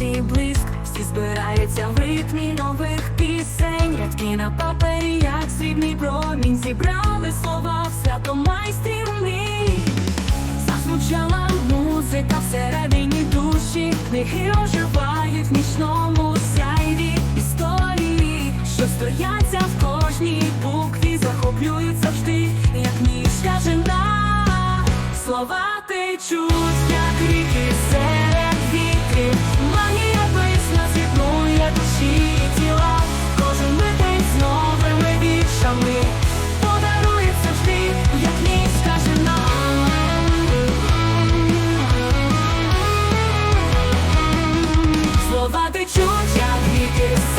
емоції блиск, всі збираються в ритмі нових пісень. Рядки на папері, як срібний промінь, зібрали слова в свято майстрів мрій. Зазвучала музика всередині душі, книги оживають в нічному сяйві історії, що стояться в кожній букві, захоплюють завжди, як ніжка жена. Слова течуть, Слова течуть,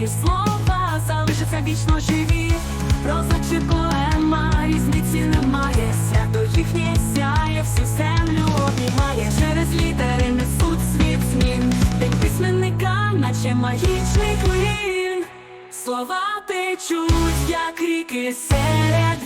майстри слова залишаться вічно живі. Проза чи поема різниці немає, свято їхнє сяє, всю землю обіймає. Через літери несуть світ змін, день письменника, наче магічний клин. Слова течуть, як ріки серед